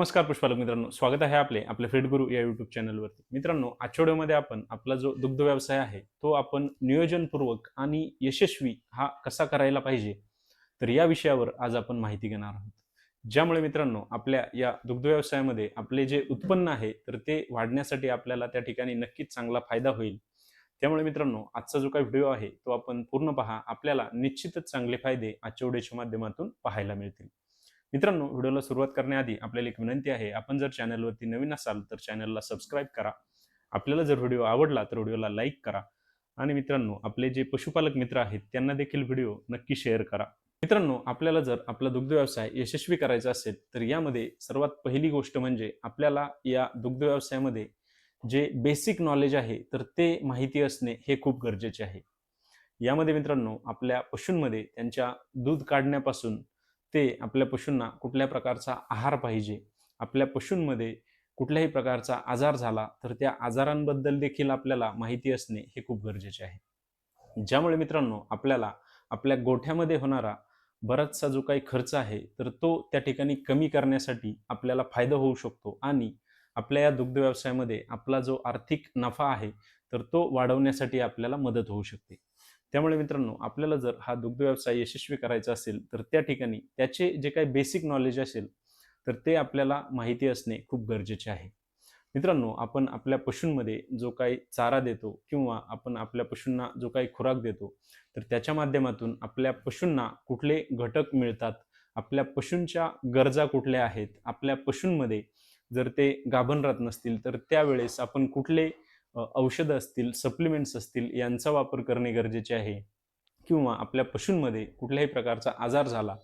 नमस्कार पुष्पालक मित्रांनो स्वागत आहे आपले आपले आपल्या फेडगुरू या युट्यूब चॅनलवरती मित्रांनो आजच्या व्हिडिओमध्ये आपण आपला जो दुग्ध व्यवसाय आहे तो आपण नियोजनपूर्वक आणि यशस्वी हा कसा करायला पाहिजे तर या विषयावर आज आपण माहिती घेणार आहोत. ज्यामुळे मित्रांनो आपल्या या दुग्ध व्यवसायामध्ये आपले जे उत्पन्न आहे तर ते वाढण्यासाठी आपल्याला त्या ठिकाणी नक्कीच चांगला फायदा होईल. त्यामुळे मित्रांनो आजचा जो काही व्हिडिओ आहे तो आपण पूर्ण पहा. आपल्याला निश्चितच चांगले फायदे आजच्या व्हिडिओच्या माध्यमातून पाहायला मिळतील. मित्रांनो व्हिडिओला सुरुवात करण्याआधी आपल्याला एक विनंती आहे आपण जर चॅनलवरती नवीन असाल तर चॅनलला सबस्क्राईब करा. आपल्याला जर व्हिडिओ आवडला तर व्हिडिओला लाईक करा. आणि मित्रांनो आपले जे पशुपालक मित्र आहेत त्यांना देखील व्हिडिओ नक्की शेअर करा. मित्रांनो आपल्याला जर आपला दुग्ध व्यवसाय यशस्वी करायचा असेल तर यामध्ये सर्वात पहिली गोष्ट म्हणजे आपल्याला या दुग्ध व्यवसायामध्ये जे बेसिक नॉलेज आहे तर ते माहिती असणे हे खूप गरजेचे आहे. यामध्ये मित्रांनो आपल्या पशूंमध्ये त्यांच्या दूध काढण्यापासून ते आपल्या पशूंना कुठल्या प्रकारचा आहार पाहिजे आपल्या पशूंमध्ये कुठल्याही प्रकारचा आजार झाला तर त्या आजारांबद्दल देखील आपल्याला माहिती असणे हे खूप गरजेचे आहे. ज्यामुळे मित्रांनो आपल्याला आपल्या गोठ्यामध्ये होणारा बराचसा जो काही खर्च आहे तर तो त्या ठिकाणी कमी करण्यासाठी आपल्याला फायदा होऊ शकतो आणि आपल्या या दुग्ध व्यवसायामध्ये आपला जो आर्थिक नफा आहे तर तो वाढवण्यासाठी आपल्याला मदत होऊ शकते. त्यामुळे मित्रांनो आपल्याला जर हा दुग्ध व्यवसाय यशस्वी करायचा असेल तर त्या ठिकाणी त्याचे जे काही बेसिक नॉलेज असेल तर ते आपल्याला माहिती असणे खूप गरजेचे आहे. मित्रांनो आपण आपल्या पशूंमध्ये जो काही चारा देतो किंवा आपण आपल्या पशूंना जो काही खुराक देतो तर त्याच्या माध्यमातून आपल्या पशूंना कुठले घटक मिळतात आपल्या पशूंच्या गरजा कुठल्या आहेत आपल्या पशूंमध्ये जर ते गाभण राहत नसतील तर त्यावेळेस आपण कुठले औषधं असतील सप्लिमेंट्स असतील यांचा वापर करणे गरजेचे आहे. किंवा आपल्या पशूंमध्ये कुठल्याही प्रकारचा आजार झाला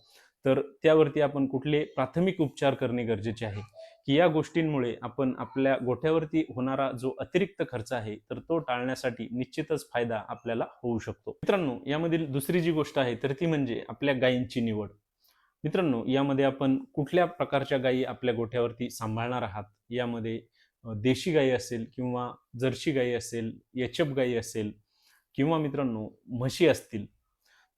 तर त्यावरती आपण कुठले प्राथमिक उपचार करणे गरजेचे आहे. की या गोष्टींमुळे आपण आपल्या गोठ्यावरती होणारा जो अतिरिक्त खर्च आहे तर तो टाळण्यासाठी निश्चितच फायदा आपल्याला होऊ शकतो. मित्रांनो यामधील दुसरी जी गोष्ट आहे तर ती म्हणजे आपल्या गायींची निवड. मित्रांनो यामध्ये आपण कुठल्या प्रकारच्या गायी आपल्या गोठ्यावरती सांभाळणार आहात? यामध्ये देशी गाई असेल किंवा जर्सी गाई असेल एचएफ गाई असेल किंवा मित्रांनो म्हशी असतील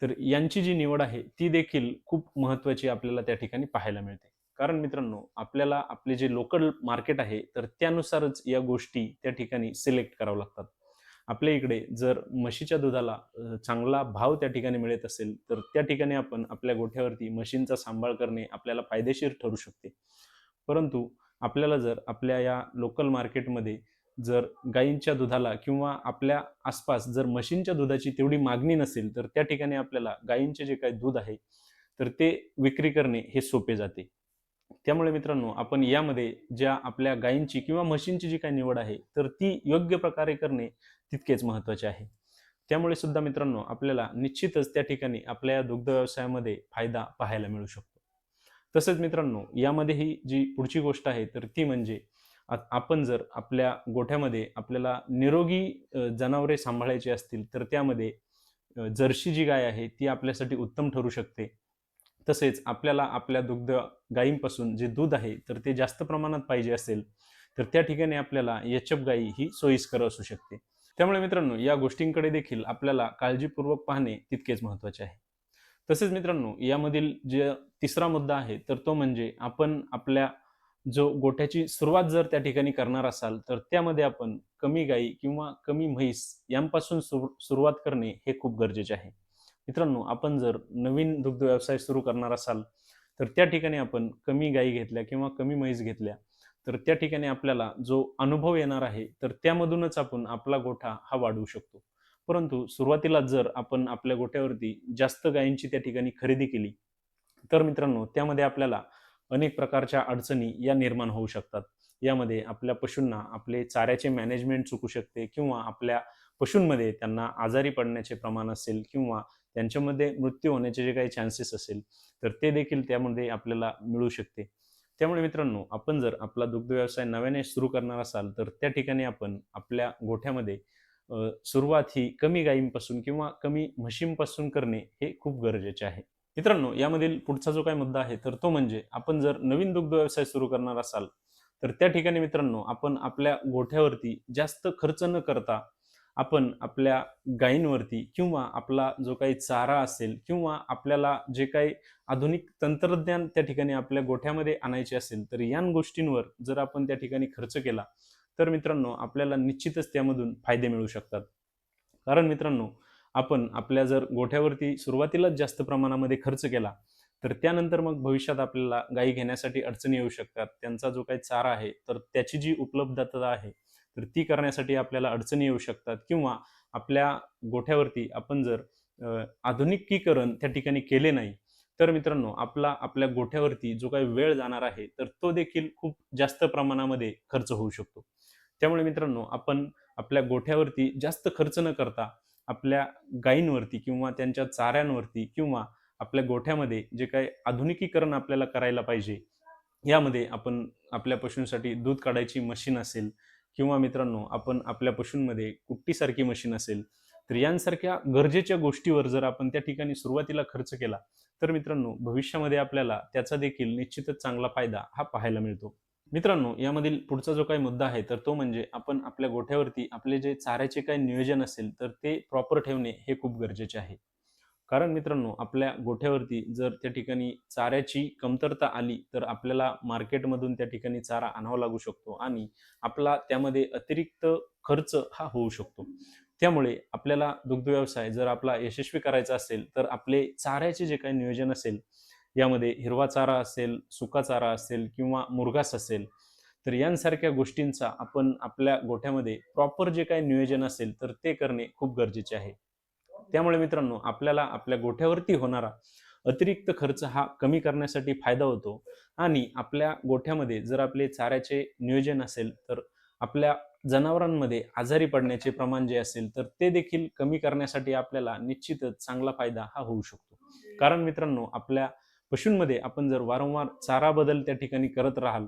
तर यांची जी निवड आहे ती देखील खूप महत्त्वाची आपल्याला त्या ठिकाणी पाहायला मिळते. कारण मित्रांनो आपल्याला आपले जे लोकल मार्केट आहे तर त्यानुसारच या गोष्टी त्या ठिकाणी सिलेक्ट करावं लागतात. आपल्या इकडे जर म्हशीच्या दुधाला चांगला भाव त्या ठिकाणी मिळत असेल तर त्या ठिकाणी आपण आपल्या गोठ्यावरती म्हशींचा सांभाळ करणे आपल्याला फायदेशीर ठरू शकते. परंतु आपल्याला जर आपल्या या लोकल मार्केटमध्ये जर गायींच्या दुधाला किंवा आपल्या आसपास जर म्हशींच्या दुधाची तेवढी मागणी नसेल तर त्या ठिकाणी आपल्याला गायींचे जे काही दूध आहे तर ते विक्री करणे हे सोपे जाते. त्यामुळे मित्रांनो आपण यामध्ये ज्या आपल्या गायींची किंवा म्हशींची जी काही निवड आहे तर ती योग्य प्रकारे करणे तितकेच महत्त्वाचे आहे. त्यामुळे सुद्धा मित्रांनो आपल्याला निश्चितच त्या ठिकाणी आपल्या दुग्ध व्यवसायामध्ये फायदा पाहायला मिळू शकतो. तसेच मित्रांनो यामध्ये ही जी पुढची गोष्ट आहे तर ती म्हणजे आपण जर आपल्या गोठ्यामध्ये आपल्याला निरोगी जनावरे सांभाळायची असतील तर त्यामध्ये जर्शी जी गाय आहे ती आपल्यासाठी उत्तम ठरू शकते. तसेच आपल्याला आपल्या दुग्ध गायींपासून जे दूध आहे तर ते जास्त प्रमाणात पाहिजे असेल तर त्या ठिकाणी आपल्याला यचप गाई ही सोयीस्कर असू शकते. त्यामुळे मित्रांनो या गोष्टींकडे देखील आपल्याला काळजीपूर्वक पाहणे तितकेच महत्त्वाचे आहे. तसेच मित्रांनो यामधील जे तिसरा मुद्दा आहे तर तो म्हणजे आपण आपल्या जो गोठ्याची सुरुवात जर त्या ठिकाणी करणार असाल तर त्यामध्ये आपण कमी गाई किंवा कमी म्हैस यांपासून सुरुवात करणे हे खूप गरजेचे आहे. मित्रांनो आपण जर नवीन दुग्ध व्यवसाय सुरू करणार असाल तर त्या ठिकाणी आपण कमी गायी घेतल्या किंवा कमी म्हैस घेतल्या तर त्या ठिकाणी आपल्याला जो अनुभव येणार आहे तर त्यामधूनच आपण आपला गोठा हा वाढवू शकतो. परंतु सुरुवातीला जर आपण आपल्या गोट्यावरती जास्त गायींची त्या ठिकाणी खरेदी केली तर मित्रांनो त्यामध्ये आपल्याला अनेक प्रकारच्या अडचणी या निर्माण होऊ शकतात. यामध्ये आपल्या पशूंना आपले चाऱ्याचे मॅनेजमेंट चुकू शकते किंवा आपल्या पशूंमध्ये त्यांना आजारी पडण्याचे प्रमाण असेल किंवा त्यांच्यामध्ये मृत्यू होण्याचे जे काही चान्सेस असेल तर ते देखील त्यामध्ये आपल्याला मिळू शकते. त्यामुळे मित्रांनो आपण जर आपला दुग्ध व्यवसाय नव्याने सुरू करणार असाल तर त्या ठिकाणी आपण आपल्या गोठ्यामध्ये सुरुवात ही कमी गायींपासून किंवा कमी म्हशींपासून करणे हे खूप गरजेचे आहे. मित्रांनो यामधील पुढचा जो काही मुद्दा आहे तर तो म्हणजे आपण जर नवीन दुग्ध व्यवसाय सुरू करणार असाल तर त्या ठिकाणी मित्रांनो आपण आपल्या गोठ्यावरती जास्त खर्च न करता आपण आपल्या गायींवरती किंवा आपला जो काही चारा असेल किंवा आपल्याला जे काही आधुनिक तंत्रज्ञान त्या ठिकाणी आपल्या गोठ्यामध्ये आणायचे असेल तर या गोष्टींवर जर आपण त्या ठिकाणी खर्च केला तर मित्रांनो आपल्याला निश्चितच त्यामधून फायदे मिळू शकतात. कारण मित्रांनो आपण आपल्या जर गोठ्यावरती सुरुवातीलाच जास्त प्रमाणामध्ये खर्च केला तर त्यानंतर मग भविष्यात आपल्याला गायी घेण्यासाठी अडचणी येऊ शकतात. त्यांचा जो काही चारा आहे तर त्याची जी उपलब्धता आहे तर ती करण्यासाठी आपल्याला अडचणी येऊ शकतात. किंवा आपल्या गोठ्यावरती आपण जर आधुनिकीकरण त्या ठिकाणी केले नाही तर मित्रांनो आपला आपल्या गोठ्यावरती जो काही वेळ जाणार आहे तर तो देखील खूप जास्त प्रमाणामध्ये खर्च होऊ शकतो. त्यामुळे मित्रांनो आपण आपल्या गोठ्यावरती जास्त खर्च न करता आपल्या गायींवरती किंवा त्यांच्या चाऱ्यांवरती किंवा आपल्या गोठ्यामध्ये जे काही आधुनिकीकरण आपल्याला करायला पाहिजे यामध्ये आपण आपल्या पशूंसाठी दूध काढायची मशीन असेल किंवा मित्रांनो आपण आपल्या पशूंमध्ये कुट्टीसारखी मशीन असेल तर यांसारख्या गरजेच्या गोष्टीवर जर आपण त्या ठिकाणी सुरुवातीला खर्च केला तर मित्रांनो भविष्यामध्ये आपल्याला त्याचा देखील निश्चितच चांगला फायदा हा पाहायला मिळतो. मित्रांनो यामधील पुढचा जो काही मुद्दा आहे तर तो म्हणजे आपण आपल्या गोठ्यावरती आपले जे चाऱ्याचे काही नियोजन असेल तर ते प्रॉपर ठेवणे हे खूप गरजेचे आहे. कारण मित्रांनो आपल्या गोठ्यावरती जर त्या ठिकाणी चाऱ्याची कमतरता आली तर आपल्याला मार्केटमधून त्या ठिकाणी चारा आणावा लागू शकतो आणि आपला त्यामध्ये अतिरिक्त खर्च हा होऊ शकतो. त्यामुळे आपल्याला दुग्ध व्यवसाय जर आपला यशस्वी करायचा असेल तर आपले चाऱ्याचे जे काही नियोजन असेल यामध्ये हिरवा चारा असेल सुका चारा असेल किंवा मुरघास असेल तर यांसारख्या गोष्टींचा आपण आपल्या गोठ्यामध्ये प्रॉपर जे काही नियोजन असेल तर ते करणे खूप गरजेचे आहे. त्यामुळे मित्रांनो आपल्याला आपल्या गोठ्यावरती होणारा अतिरिक्त खर्च हा कमी करण्यासाठी फायदा होतो आणि आपल्या गोठ्यामध्ये जर आपले चाऱ्याचे नियोजन असेल तर आपल्या जनावरांमध्ये आजारी पडण्याचे प्रमाण जे असेल तर ते देखील कमी करण्यासाठी आपल्याला निश्चितच चांगला फायदा हा होऊ शकतो. कारण मित्रांनो आपल्या पशूंमध्ये आपण जर वारंवार चारा बदल त्या ठिकाणी करत राहाल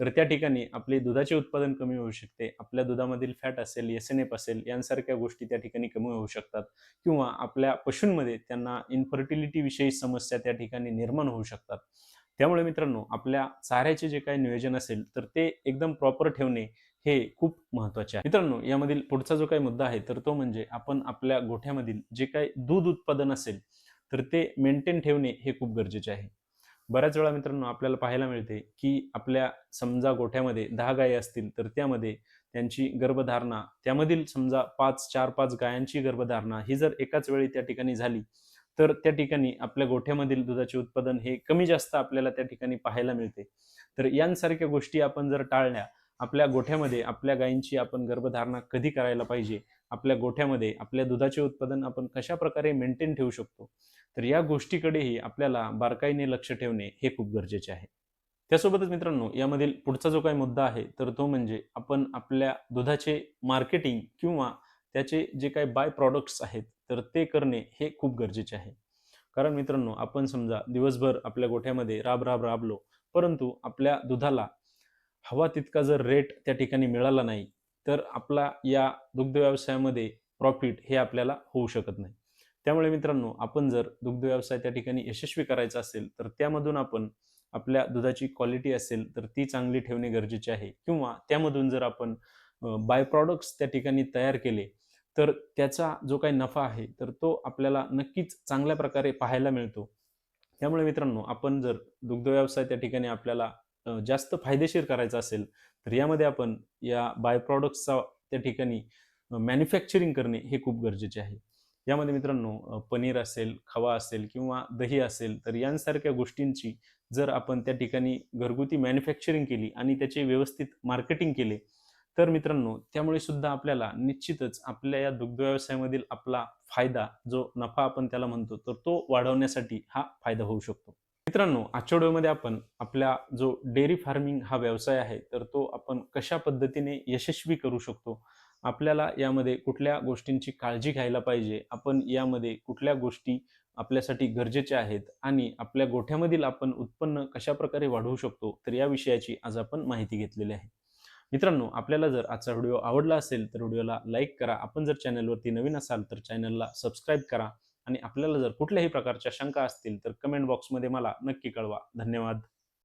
तर त्या ठिकाणी आपले दुधाचे उत्पादन कमी होऊ शकते. आपल्या दुधामधील फॅट असेल एस एन एफ असेल यांसारख्या गोष्टी त्या ठिकाणी कमी होऊ शकतात. किंवा आपल्या पशूंमध्ये त्यांना इन्फर्टिलिटीविषयी समस्या त्या ठिकाणी निर्माण होऊ शकतात. त्यामुळे मित्रांनो आपल्या चाऱ्याचे जे काही नियोजन असेल तर ते एकदम प्रॉपर ठेवणे हे खूप महत्त्वाचे आहे. मित्रांनो यामधील पुढचा जो काही मुद्दा आहे तर तो म्हणजे आपण आपल्या गोठ्यामधील जे काही दूध उत्पादन असेल तर ते मेंटेन ठेवणे हे खूप गरजेचे आहे. बऱ्याच वेळा मित्रांनो आपल्याला पाहायला मिळते की आपल्या समजा गोठ्यामध्ये दहा गायी असतील तर त्यामध्ये त्यांची गर्भधारणा त्यामधील समजा पाच चार पाच गायांची गर्भधारणा ही जर एकाच वेळी त्या ठिकाणी झाली तर त्या ठिकाणी आपल्या गोठ्यामधील दुधाचे उत्पादन हे कमी जास्त आपल्याला त्या ठिकाणी पाहायला मिळते. तर यांसारख्या गोष्टी आपण जर टाळल्या आपल्या गोठ्यामध्ये आपल्या गायींची आपण गर्भधारणा कधी करायला पाहिजे आपल्या गोठ्यामध्ये आपल्या दुधाचे उत्पादन आपण कशा प्रकारे मेंटेन ठेवू शकतो? तर या गोष्टीकडेही आपल्याला बारकाईने लक्ष ठेवणे हे खूप गरजेचे आहे. त्यासोबतच मित्रांनो यामधील पुढचा जो काही मुद्दा आहे तर तो म्हणजे आपण आपल्या दुधाचे मार्केटिंग किंवा त्याचे जे काही बाय प्रॉडक्ट्स आहेत तर ते करणे हे खूप गरजेचे आहे. कारण मित्रांनो आपण समजा दिवसभर आपल्या गोठ्यामध्ये राब राब राबलो परंतु आपल्या दुधाला हवा तितका जर रेट त्या ठिकाणी मिळाला नाही तर आपला या दुग्ध व्यवसायामध्ये प्रॉफिट हे आपल्याला होऊ शकत नाही. त्यामुळे मित्रांनो आपण जर दुग्ध व्यवसाय त्या ठिकाणी यशस्वी करायचा असेल तर त्यामधून आपण आपल्या दुधाची क्वालिटी असेल तर ती चांगली ठेवणे गरजेचे आहे. किंवा त्यामधून जर आपण बाय प्रॉडक्ट्स त्या ठिकाणी तयार केले तर त्याचा जो काही नफा आहे तर तो आपल्याला नक्कीच चांगल्या प्रकारे पाहायला मिळतो. त्यामुळे मित्रांनो आपण जर दुग्ध व्यवसाय त्या ठिकाणी आपल्याला जास्त फायदेशीर करायचा असेल तर यामध्ये आपण या बाय प्रॉडक्ट्सचा त्या ठिकाणी मॅन्युफॅक्चरिंग करणे हे खूप गरजेचे आहे. यामध्ये मित्रांनो पनीर असेल खवा असेल किंवा दही असेल तर यांसारख्या गोष्टींची जर आपण त्या ठिकाणी घरगुती मॅन्युफॅक्चरिंग केली आणि त्याचे व्यवस्थित मार्केटिंग केले तर मित्रांनो त्यामुळे सुद्धा आपल्याला निश्चितच आपल्या या दुग्ध व्यवसायामधील आपला फायदा जो नफा आपण त्याला म्हणतो तर तो वाढवण्यासाठी हा फायदा होऊ शकतो. मित्रांनो आजच्या व्हिडिओमध्ये आपण आपला जो डेअरी फार्मिंग हा व्यवसाय आहे तर तो आपण कशा पद्धतीने यशस्वी करू शकतो? आपल्याला यामध्ये कुठल्या गोष्टींची काळजी घ्यायला पाहिजे? आपण यामध्ये कुठल्या गोष्टी आपल्यासाठी गरजेच्या आहेत? आणि आपल्या गोठ्यामधील आपण उत्पन्न कशा प्रकारे वाढवू शकतो? तर या विषयाची आज आपण माहिती घेतलेली आहे. मित्रांनो आपल्याला जर आजचा व्हिडिओ आवडला असेल तर व्हिडिओला लाईक करा. आपण जर चॅनलवरती नवीन असाल तर चॅनलला सबस्क्राईब करा. आणि आपल्याला जर कुठल्याही प्रकारच्या शंका असतील तर कमेंट बॉक्समध्ये मला नक्की कळवा. धन्यवाद.